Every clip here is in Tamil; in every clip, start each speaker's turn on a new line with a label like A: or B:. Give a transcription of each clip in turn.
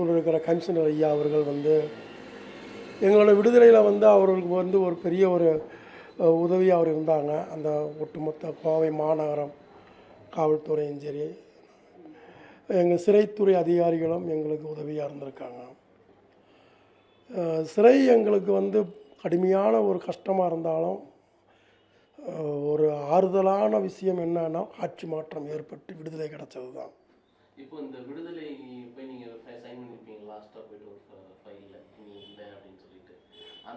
A: கூட இருக்கிற கமிஷனர் ஐயா அவர்கள் வந்து எங்களோட விடுதலையில் வந்து அவர்களுக்கு வந்து ஒரு பெரிய ஒரு உதவியாக உதவி அவர் இருந்தாங்க. அந்த ஒட்டுமொத்த கோவை மாநகரம் காவல்துறையும் சரி எங்கள் சிறைத்துறை அதிகாரிகளும் எங்களுக்கு உதவியாக இருந்திருக்காங்க. சிறை எங்களுக்கு வந்து கடுமையான ஒரு கஷ்டமாக இருந்தாலும் ஒரு ஆறுதலான விஷயம் என்னன்னா ஆட்சி மாற்றம் ஏற்பட்டு விடுதலை கிடைச்சது தான்
B: இப்போ இந்த விடுதலை போய் நீங்கள் சைன் பண்ணியிருப்பீங்க லாஸ்ட்டாக போயிட்டு ஒரு ஃபைலில் நீங்கள் இல்லை அப்படின்னு சொல்லிட்டு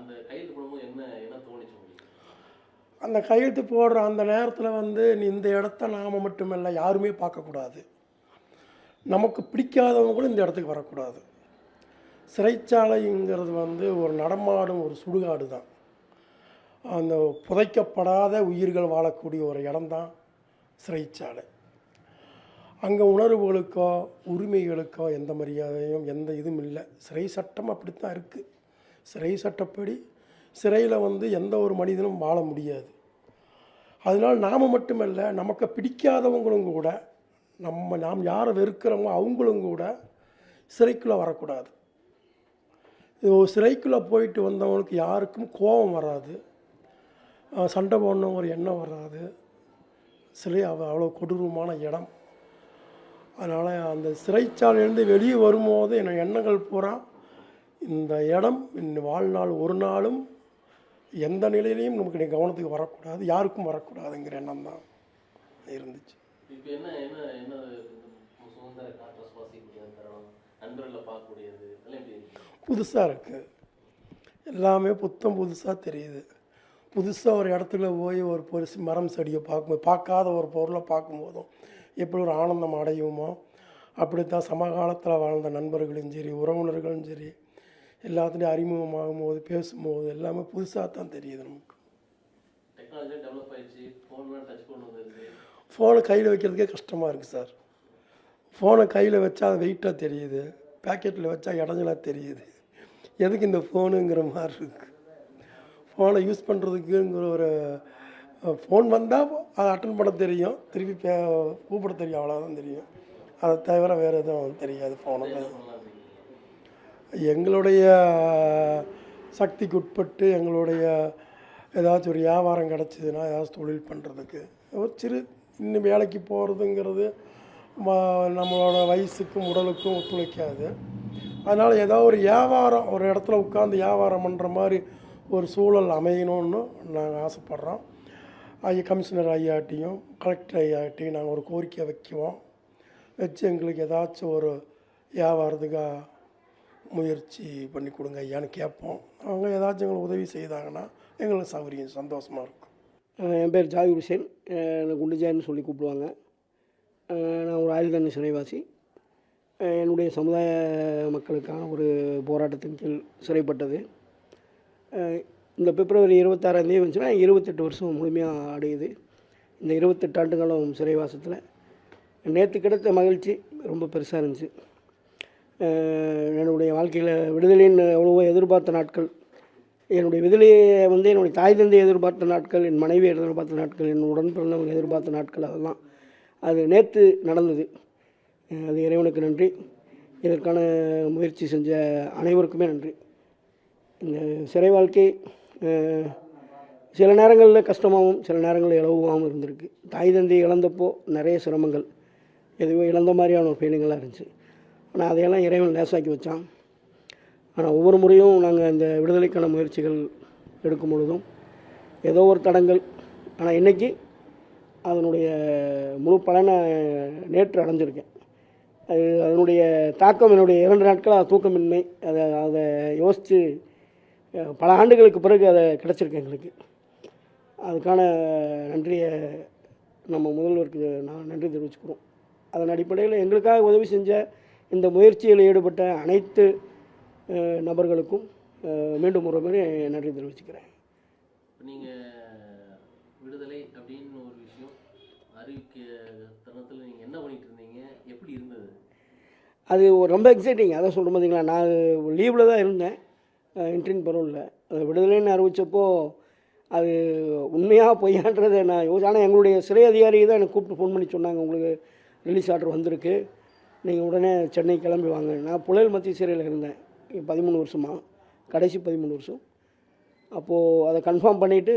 B: அந்த கையெழுத்து போடும்போது என்ன என்ன தோணுச்சு உங்களுக்கு?
A: அந்த கையெழுத்து போடுற அந்த நேரத்தில் வந்து இந்த இடத்த நாம் மட்டுமல்ல யாருமே பார்க்கக்கூடாது. நமக்கு பிடிக்காதவங்க கூட இந்த இடத்துக்கு வரக்கூடாது. சிறைச்சாலைங்கிறது வந்து ஒரு நடமாடும் ஒரு சுடுகாடு தான். அந்த புதைக்கப்படாத உயிர்கள் வாழக்கூடிய ஒரு இடம்தான் சிறைச்சாலை. அங்கே உணர்வுகளுக்கோ உரிமைகளுக்கோ எந்த மரியாதையும் எந்த இதுவும் இல்லை. சிறை சட்டம் அப்படித்தான் இருக்குது சிறை சட்டப்படி சிறையில் வந்து எந்த ஒரு மனிதனும் வாழ முடியாது. அதனால் நாம் மட்டுமல்ல நமக்கு பிடிக்காதவங்களும் கூட நம்ம நாம் யாரை வெறுக்கிறோமோ அவங்களும் கூட சிறைக்குள்ளே வரக்கூடாது. சிறைக்குள்ளே போயிட்டு வந்தவங்களுக்கு யாருக்கும் கோபம் வராது. சண்டை போடணும் ஒரு எண்ணம் வராது. சிறை அவ்வளோ கொடூரமான இடம். அதனால் அந்த சிறைச்சாலையிலேருந்து வெளியே வரும்போது என் எண்ணங்கள் பூரா இந்த இடம் என் வாழ்நாள் ஒரு நாளும் எந்த நிலையிலையும் நமக்கு நீ கவனத்துக்கு வரக்கூடாது யாருக்கும் வரக்கூடாதுங்கிற எண்ணம் தான் இருந்துச்சு. புதுசாக இருக்குது எல்லாமே புத்தம் புதுசாக தெரியுது. புதுசாக ஒரு இடத்துல போய் ஒரு பெருசு மரம் செடியை பார்க்கும்போது பார்க்காத ஒரு பொருளை பார்க்கும்போதும் எப்படி ஒரு ஆனந்தம் அடையுமோ அப்படித்தான் சமகாலத்தில் வாழ்ந்த நண்பர்களும் சரி உறவினர்களும் சரி எல்லாத்துலேயும் அறிமுகமாகும் போது பேசும்போது எல்லாமே புதுசாக தான் தெரியுது நமக்கு.
B: ஃபோன்
A: கையில் வைக்கிறதுக்கே கஷ்டமாக இருக்குது சார் ஃபோனை கையில் வச்சா அது வெயிட்டாக தெரியுது பேக்கெட்டில் வச்சா இடைஞ்சலாக தெரியுது. எதுக்கு இந்த ஃபோனுங்கிற மாதிரி இருக்குது ஃபோனை யூஸ் பண்ணுறதுக்குங்கிற ஒரு ஃபோன் வந்தால் அதை அட்டன் பண்ண தெரியும். திருப்பி பே கூப்பிட தெரியும். அவ்வளோதான் தெரியும். அதை தவிர வேறு எதுவும் தெரியாது ஃபோனை எங்களுடைய சக்திக்கு உட்பட்டு எங்களுடைய ஏதாச்சும் ஒரு வியாபாரம் கிடச்சிதுன்னா ஏதாச்சும் தொழில் பண்ணுறதுக்கு ஒரு சிறு இன்னும் வேலைக்கு போகிறதுங்கிறது நம்மளோட வயசுக்கும் உடலுக்கும் ஒத்துழைக்காது. அதனால் ஏதோ ஒரு வியாபாரம் ஒரு இடத்துல உட்காந்து வியாபாரம் பண்ணுற மாதிரி ஒரு சூழல் அமையணும்னு நாங்கள் ஆசைப்பட்றோம். ஐயா கமிஷனர் ஐயாட்டியும் கலெக்டர் ஐயாட்டியும் நாங்கள் ஒரு கோரிக்கை வைக்குவோம். வச்சு எங்களுக்கு ஏதாச்சும் ஒரு வியாபாரத்துக்காக முயற்சி பண்ணி கொடுங்க ஐயான்னு கேட்போம். அவங்க ஏதாச்சும் எங்களுக்கு உதவி செய்தாங்கன்னா எங்களுக்கு சௌகரியம் சந்தோஷமாக இருக்கும்.
C: என் பேர் ஜாய் ஹுசேன். எனக்கு என்னை குண்டுஜாயின்னு சொல்லி கூப்பிடுவாங்க. நான் ஒரு ஆயுள் சிறைவாசி. என்னுடைய சமுதாய மக்களுக்கான ஒரு போராட்டத்தின் கீழ் சிறைப்பட்டது. இந்த பிப்ரவரி இருபத்தாறாந்தேதி வந்துச்சுன்னா இருபத்தெட்டு வருஷம் முழுமையாக அடையுது. இந்த இருபத்தெட்டு ஆண்டு காலம் சிறைவாசத்தில். நேற்று கிடைத்த மகிழ்ச்சி ரொம்ப பெருசாக இருந்துச்சு. என்னுடைய வாழ்க்கையில் விடுதலைன்னு எவ்வளவோ எதிர்பார்த்த நாட்கள். என்னுடைய விடுதலையை வந்து என்னுடைய தாய் தந்தை எதிர்பார்த்த நாட்கள் என் மனைவி எதிர்பார்த்த நாட்கள் என் உடன் பிறந்தவங்க எதிர்பார்த்த நாட்கள் அதெல்லாம். அது நேற்று நடந்தது. அது இறைவனுக்கு நன்றி. இதற்கான முயற்சி செஞ்ச அனைவருக்குமே நன்றி. இந்த சிறை வாழ்க்கை சில நேரங்களில் கஷ்டமாகவும் சில நேரங்களில் இலகுவாகவும் இருந்திருக்கு. தாய் தந்தை இழந்தப்போ நிறைய சிரமங்கள். எதுவும் இழந்த மாதிரியான ஒரு ஃபீலிங்கெல்லாம் இருந்துச்சு. ஆனால் அதையெல்லாம் இறைவன் லேசாக்கி வச்சான். ஆனால் ஒவ்வொரு முறையும் நாங்கள் இந்த விடுதலைக்கான முயற்சிகள் எடுக்கும் பொழுதும் ஏதோ ஒரு தடங்கள். ஆனால் இன்றைக்கி அதனுடைய முழு பலனை நேற்று அடைஞ்சிருக்கேன். அது அதனுடைய தாக்கம் என்னுடைய இரண்டு நாட்களாக தூக்கமின்மை. அதை அதை யோசித்து பல ஆண்டுகளுக்கு பிறகு அதை கிடச்சிருக்கு எங்களுக்கு. அதுக்கான நன்றியை நம்ம முதல்வருக்கு நான் நன்றி தெரிவிச்சுக்கிறோம். அதன் அடிப்படையில் எங்களுக்காக உதவி செஞ்ச இந்த முயற்சியில் ஈடுபட்ட அனைத்து நபர்களுக்கும் மீண்டும் ஒரு முறை நன்றி தெரிவிச்சுக்கிறேன்.
B: நீங்கள் விடுதலை அப்படின்னு ஒரு விஷயம் அறிவிக்க தருணத்தில் நீங்கள் என்ன பண்ணிட்டு இருந்தீங்க? எப்படி இருந்தது?
C: அது ரொம்ப எக்ஸைட்டிங் அதான் சொல்கிறேன் பார்த்தீங்களா நான் லீவில் தான் இருந்தேன். இன்ட்ரின் பரவலில் அது விடுதலைன்னு அறிவித்தப்போ அது உண்மையாக பொய்யான்றதை நான் யோசி ஆனால் எங்களுடைய சிறை அதிகாரி தான் எனக்கு கூப்பிட்டு ஃபோன் பண்ணி சொன்னாங்க. உங்களுக்கு ரிலீஸ் ஆர்டர் வந்திருக்கு. நீங்கள் உடனே சென்னை கிளம்பி வாங்க நான் புழல் மத்திய சிறையில் இருந்தேன். பதிமூணு வருஷமாக கடைசி பதிமூணு வருஷம். அப்போது அதை கன்ஃபார்ம் பண்ணிவிட்டு